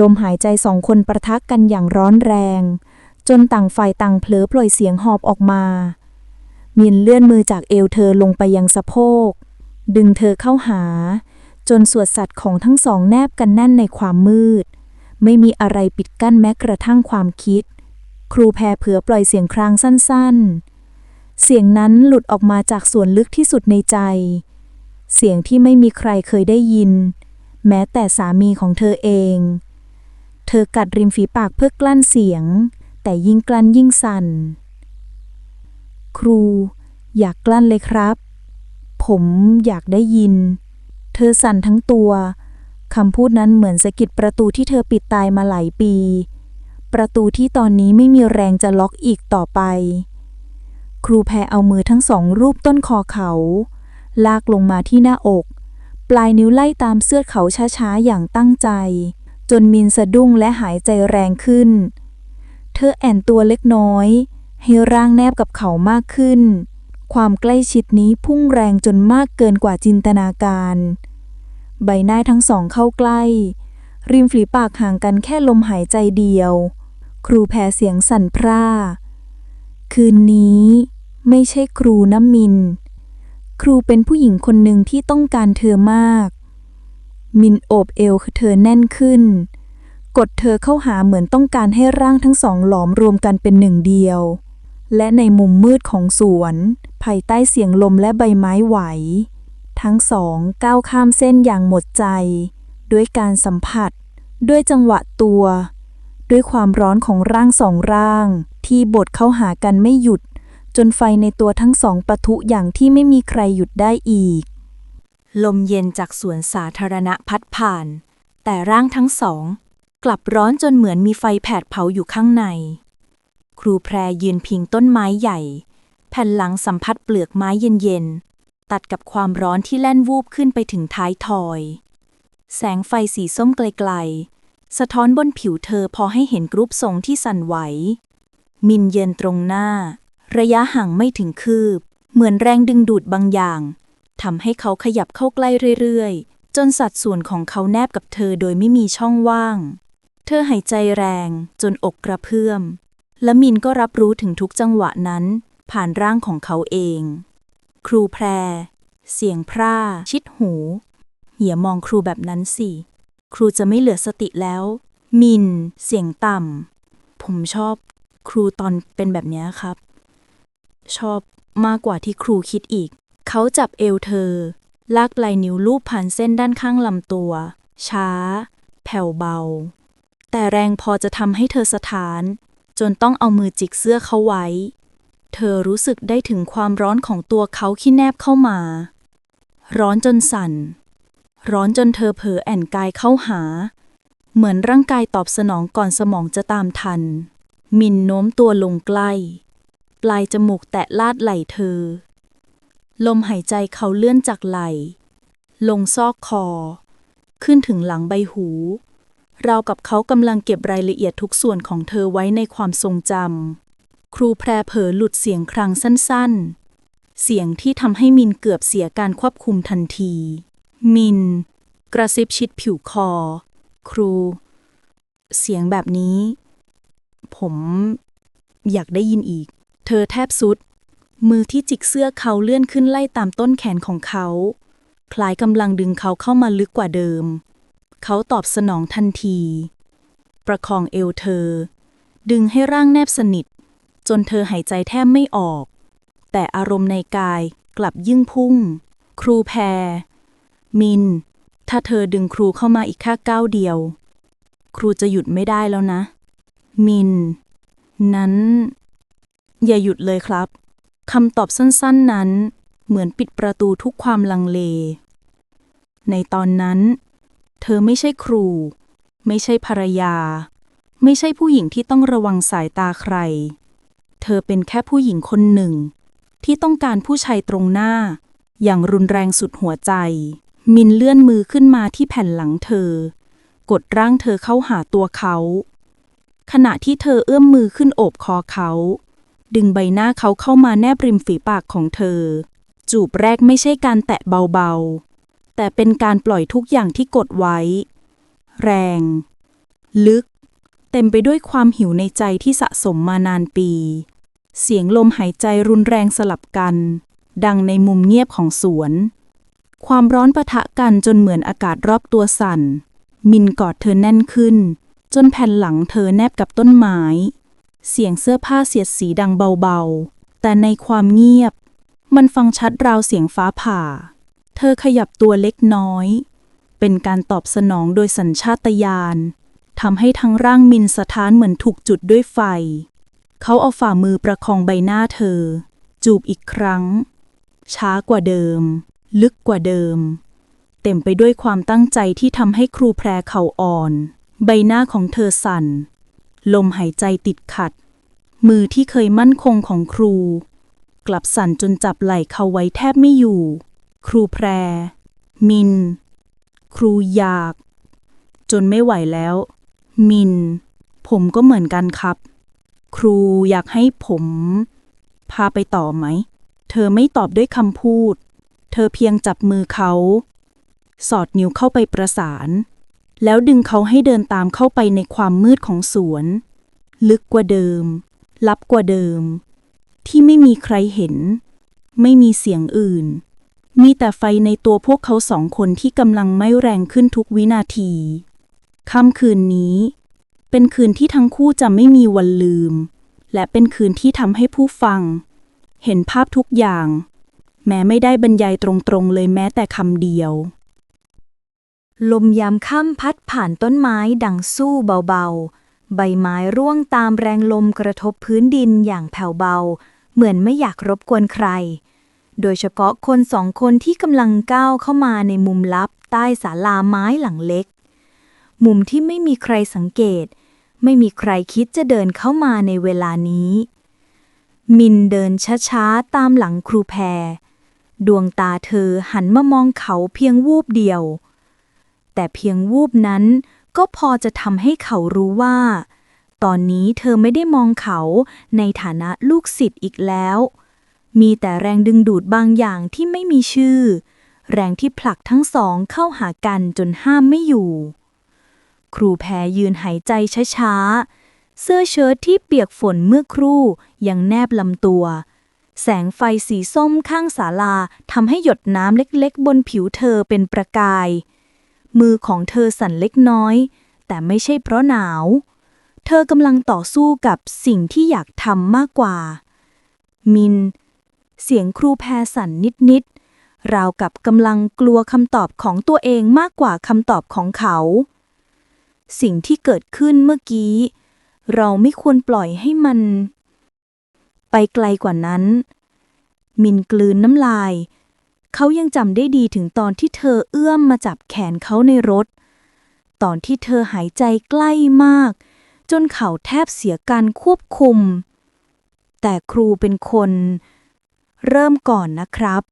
ลมหายใจสองคนประทะกันอย่างร้อนแรง จนต่างฝ่ายต่างเผลอปล่อยเสียงหอบออกมาเมินเลื่อนมือจากเอวเธอลงไปยังสะโพก ดึงเธอเข้าหา จนสวดสัตว์ของทั้งสองแนบกันแน่นในความมืด ไม่มีอะไรปิดกั้นแม้กระทั่งความคิด ครูแพรเผือปล่อยเสียงครางสั้นๆ เสียงนั้นหลุดออกมาจากส่วนลึกที่สุดในใจ เสียงที่ไม่มีใครเคยได้ยิน แม้แต่สามีของเธอเอง เธอกัดริมฝีปากเพื่อกลั้นเสียง แต่ยิ่งกลั้นยิ่งสั่น ครู อยากกลั้นเลยครับ ผมอยากได้ยิน เธอสั่นทั้งตัวคำพูดนั้นเหมือนสะกิดประตูที่เธอปิดตายมาหลายปี ประตูที่ตอนนี้ไม่มีแรงจะล็อกอีกต่อไป ครูแพรเอามือทั้งสองรูปต้นคอเขา ลากลงมาที่หน้าอก ปลายนิ้วไล่ตามเสื้อเขาช้าๆ อย่างตั้งใจ จนมินสะดุ้งและหายใจแรงขึ้น เธอแอนตัวเล็กน้อย ให้ร่างแนบกับเขามากขึ้น ความใกล้ชิดนี้พุ่งแรงจนมากเกินกว่าจินตนาการ ใบหน้าทั้งสองเข้าใกล้ ริมฝีปากห่างกันแค่ลมหายใจเดียว ครูแพรเสียงสั่นพร่า คืนนี้ไม่ใช่ครูน้ำมิน ครูเป็นผู้หญิงคนหนึ่งที่ต้องการเธอมาก มินโอบเอวเธอแน่นขึ้น กดเธอเข้าหาเหมือนต้องการให้ร่างทั้งสองหลอมรวมกันเป็นหนึ่งเดียว และในมุมมืดของสวน ภายใต้เสียงลมและใบไม้ไหว ทั้งสองก้าวข้ามเส้นอย่างหมดใจ ด้วยการสัมผัส ด้วยจังหวะตัว ด้วยความร้อนของร่างสองร่าง ที่บดเข้าหากันไม่หยุด จนไฟในตัวทั้งสองปะทุอย่างที่ไม่มีใครหยุดได้อีก ลมเย็นจากสวนสาธารณะพัดผ่าน แต่ร่างทั้งสอง กลับร้อนจนเหมือนมีไฟแผดเผาอยู่ข้างใน ครูแพรยืนพิงต้นไม้ใหญ่ แผ่นหลังสัมผัสเปลือกไม้เย็นๆ ตัดกับความร้อนที่แล่นวูบขึ้นไปถึงท้ายทอย แสงไฟสีส้มไกลๆ สะท้อนบนผิวเธอพอให้เห็นกรุ๊ปทรงที่สั่นไหว มินเย็นตรงหน้า ระยะห่างไม่ถึงคืบ เหมือนแรงดึงดูดบางอย่าง ทำให้เขาขยับเข้าใกล้เรื่อยๆ จนสัดส่วนของเขาแนบกับเธอโดยไม่มีช่องว่าง เธอหายใจแรงจนอกกระเพื่อม และมินก็รับรู้ถึงทุกจังหวะนั้น ผ่านร่างของเขาเอง ครูแพร เสียงพร่า ชิดหูอย่ามองครูแบบนั้นสิ ครูจะไม่เหลือสติแล้ว มิน เสียงต่ำ ผมชอบ ครูตอนเป็นแบบนี้ครับ ชอบมากกว่าที่ครูคิดอีก เขาจับเอวเธอ ลากปลายนิ้วลูบผ่านเส้นด้านข้างลำตัว ช้า แผ่วเบา แต่แรงพอจะทำให้เธอสถาน จนต้องเอามือจิกเสื้อเขาไว้ เธอรู้สึกได้ถึงความร้อนของตัวเขาที่แนบเข้ามา ร้อนจนสั่น ร้อนจนเธอเผลอแอนกายเข้าหา เหมือนร่างกายตอบสนองก่อนสมองจะตามทัน มินโน้มตัวลงใกล้ ปลายจมูกแตะลาดไหล่เธอ ลมหายใจเขาเลื่อนจากไหล่ลงซอกคอ ขึ้นถึงหลังใบหู เรากับเขากำลังเก็บรายละเอียดทุกส่วนของเธอไว้ในความทรงจำ ครูแพรเผลอหลุดเสียงครางสั้น ๆ เสียงที่ทำให้มินเกือบเสียการควบคุมทันที มิน กระซิบชิดผิวคอ ครู เสียงแบบนี้ ผมอยากได้ยินอีก เธอแทบสุด มือที่จิกเสื้อเขาเลื่อนขึ้นไล่ตามต้นแขนของเขา คล้ายกำลังดึงเขาเข้ามาลึกกว่าเดิม เขาตอบสนองทันที ประคองเอวเธอ ดึงให้ร่างแนบสนิท จนเธอหายใจแทบไม่ออก แต่อารมณ์ในกายกลับยิ่งพุ่ง ครูแพร มิน ถ้าเธอดึงครูเข้ามาอีกแค่ก้าวเดียว ครูจะหยุดไม่ได้แล้วนะ มิน นั้น อย่าหยุดเลยครับ คำตอบสั้นๆนั้น เหมือนปิดประตูทุกความลังเล ในตอนนั้น เธอไม่ใช่ครู ไม่ใช่ภรรยา ไม่ใช่ผู้หญิงที่ต้องระวังสายตาใคร เธอเป็นแค่ผู้หญิงคนหนึ่ง ที่ต้องการผู้ชายตรงหน้า อย่างรุนแรงสุดหัวใจ มินเลื่อนมือขึ้นมาที่แผ่นหลังเธอ กดร่างเธอเข้าหาตัวเขา ขณะที่เธอเอื้อมมือขึ้นโอบคอเขา ดึงใบหน้าเขาเข้ามาแนบริมฝีปากของเธอ จูบแรกไม่ใช่การแตะเบาๆ แต่เป็นการปล่อยทุกอย่างที่กดไว้ แรง ลึก เต็มไปด้วยความหิวในใจที่สะสมมานานปี เสียงลมหายใจรุนแรงสลับกัน ดังในมุมเงียบของสวน ความร้อนปะทะกันจนเหมือนอากาศรอบตัวสั่น มินกอดเธอแน่นขึ้น จนแผ่นหลังเธอแนบกับต้นไม้ เสียงเสื้อผ้าเสียดสีดังเบาๆ แต่ในความเงียบ มันฟังชัดราวเสียงฟ้าผ่า เธอขยับตัวเล็กน้อย เป็นการตอบสนองโดยสัญชาตญาณทำให้ทั้งร่างมินสะท้านเหมือนถูกจุดด้วยไฟ เขาเอาฝ่ามือประคองใบหน้าเธอ จูบอีกครั้ง ช้ากว่าเดิม ลึกกว่าเดิม เต็มไปด้วยความตั้งใจที่ทำให้ครูแพรเข่าอ่อน ใบหน้าของเธอสั่น ลมหายใจติดขัด มือที่เคยมั่นคงของครู กลับสั่นจนจับไหล่เขาไว้แทบไม่อยู่ ครูแพร มิน ครูอยาก จนไม่ไหวแล้ว มิน ผมก็เหมือนกันครับ ครูอยากให้ผม พาไปต่อไหม เธอไม่ตอบด้วยคำพูด เธอเพียงจับมือเขา สอดนิ้วเข้าไปประสาน แล้วดึงเขาให้เดินตามเข้าไปในความมืดของสวน ลึกกว่าเดิม ลับกว่าเดิม ที่ไม่มีใครเห็น ไม่มีเสียงอื่น มีแต่ไฟในตัวพวกเขาสองคนที่กำลังไม้แรงขึ้นทุกวินาที ค่ำคืนนี้ เป็นคืนที่ทั้งคู่จะไม่มีวันลืม และเป็นคืนที่ทำให้ผู้ฟัง เห็นภาพทุกอย่าง แม้ไม่ได้บรรยายตรงๆเลยแม้แต่คำเดียว ลมยามค่ำพัดผ่านต้นไม้ดังสู้เบาๆ ใบไม้ร่วงตามแรงลมกระทบพื้นดินอย่างแผ่วเบา เหมือนไม่อยากรบกวนใคร โดยเฉพาะคนสองคนที่กำลังก้าวเข้ามาในมุมลับใต้ศาลาไม้หลังเล็ก มุมที่ไม่มีใครสังเกต ไม่มีใครคิดจะเดินเข้ามาในเวลานี้ มินเดินช้าๆ ตามหลังครูแพร ดวงตาเธอหันมามองเขาเพียงวูบเดียว แต่เพียงวูบนั้น ก็พอจะทำให้เขารู้ว่า ตอนนี้เธอไม่ได้มองเขาในฐานะลูกศิษย์อีกแล้ว มีแต่แรงดึงดูดบางอย่างที่ไม่มีชื่อ แรงที่ผลักทั้งสองเข้าหากันจนห้ามไม่อยู่ ครูแพรยืนหายใจช้าๆ เสื้อเชิ้ตที่เปียกฝนเมื่อครู่ยังแนบลำตัวแสงไฟสีส้มข้างศาลาทำให้หยดน้ำเล็กๆ บนผิวเธอเป็นประกาย มือของเธอสั่นเล็กน้อย แต่ไม่ใช่เพราะหนาว เธอกำลังต่อสู้กับสิ่งที่อยากทำมากกว่า มิน เสียงครูแพรสั่นนิดๆราวกับกำลังกลัวคำตอบของตัวเองมากกว่าคำตอบของเขา สิ่งที่เกิดขึ้นเมื่อกี้ เราไม่ควรปล่อยให้มัน ไปไกลกว่านั้น มินกลืนน้ำลาย เขายังจำได้ดีถึงตอนที่เธอเอื้อมมาจับแขนเขาในรถ ตอนที่เธอหายใจใกล้มาก จนเขาแทบเสียการควบคุม แต่ครูเป็นคน เริ่มก่อนนะครับ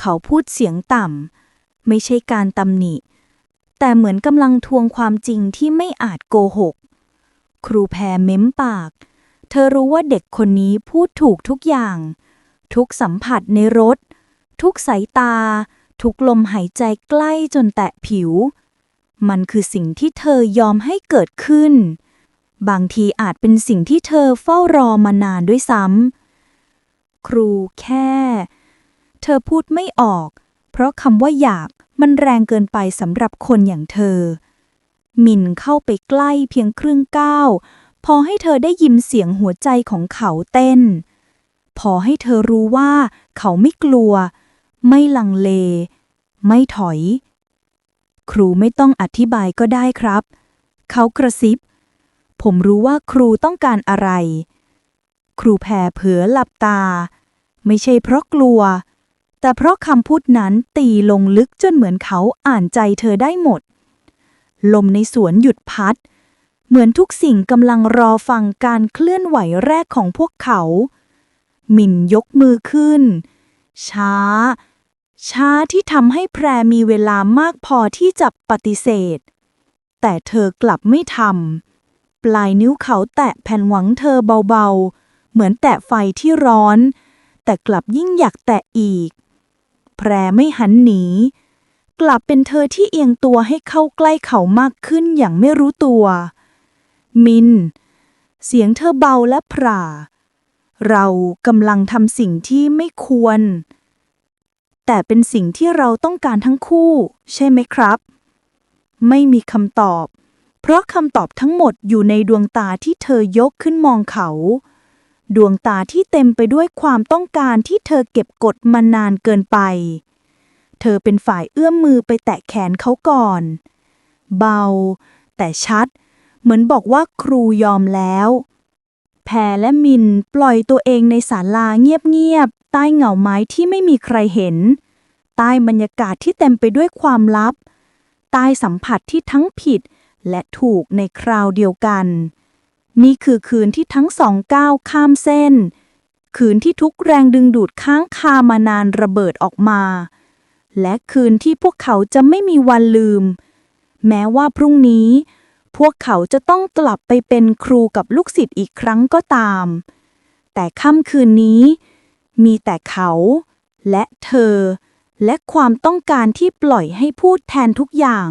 เขาพูดเสียงต่ำไม่ใช่การตำหนิ แต่เหมือนกำลังทวงความจริงที่ไม่อาจโกหก ครูแพรเม้มปาก เธอรู้ว่าเด็กคนนี้พูดถูกทุกอย่าง ทุกสัมผัสในรถ ทุกสายตา ทุกลมหายใจใกล้จนแตะผิว มันคือสิ่งที่เธอยอมให้เกิดขึ้น บางทีอาจเป็นสิ่งที่เธอเฝ้ารอมานานด้วยซ้ำครูแค่ เธอพูดไม่ออก เพราะคำว่าอยากมันแรงเกินไปสำหรับคนอย่างเธอ มินเข้าไปใกล้เพียงครึ่งก้าวพอให้เธอได้ยินเสียงหัวใจของเขาเต้น พอให้เธอรู้ว่าเขาไม่กลัว ไม่ลังเล ไม่ถอย ครูไม่ต้องอธิบายก็ได้ครับ เขากระซิบ ผมรู้ว่าครูต้องการอะไร ครูแพรเผลอหลับตา ไม่ใช่เพราะกลัว แต่เพราะคำพูดนั้นตีลงลึกจนเหมือนเขาอ่านใจเธอได้หมด ลมในสวนหยุดพัด เหมือนทุกสิ่งกำลังรอฟังการเคลื่อนไหวแรกของพวกเขา หมิ่นยกมือขึ้นช้า ช้าที่ทำให้แพรมีเวลามากพอที่จะปฏิเสธ แต่เธอกลับไม่ทำ ปลายนิ้วเขาแตะแผ่นหวังเธอเบาๆ เหมือนแตะไฟที่ร้อน แต่กลับยิ่งอยากแตะอีก แพรไม่หันหนี กลับเป็นเธอที่เอียงตัวให้เข้าใกล้เขามากขึ้นอย่างไม่รู้ตัว มิน เสียงเธอเบาและพร่า เรากำลังทำสิ่งที่ไม่ควร แต่เป็นสิ่งที่เราต้องการทั้งคู่ ใช่ไหมครับ ไม่มีคำตอบ เพราะคำตอบทั้งหมดอยู่ในดวงตาที่เธอยกขึ้นมองเขา ดวงตาที่เต็มไปด้วยความต้องการที่เธอเก็บกดมานานเกินไป เธอเป็นฝ่ายเอื้อมมือไปแตะแขนเขาก่อน เบา แต่ชัด เหมือนบอกว่าครูยอมแล้ว แพรและมิน ปล่อยตัวเองในศาลาเงียบๆ ใต้เหงาไม้ที่ไม่มีใครเห็น ใต้บรรยากาศที่เต็มไปด้วยความลับ ใต้สัมผัสที่ทั้งผิดและถูกในคราวเดียวกัน นี่คือคืนที่ทั้งสองก้าวข้ามเส้น คืนที่ทุกแรงดึงดูดค้างคามานานระเบิดออกมา และคืนที่พวกเขาจะไม่มีวันลืม แม้ว่าพรุ่งนี้ พวกเขาจะต้องกลับไปเป็นครูกับลูกศิษย์อีกครั้งก็ตาม แต่ค่ำคืนนี้ มีแต่เขา และเธอ และความต้องการที่ปล่อยให้พูดแทนทุกอย่าง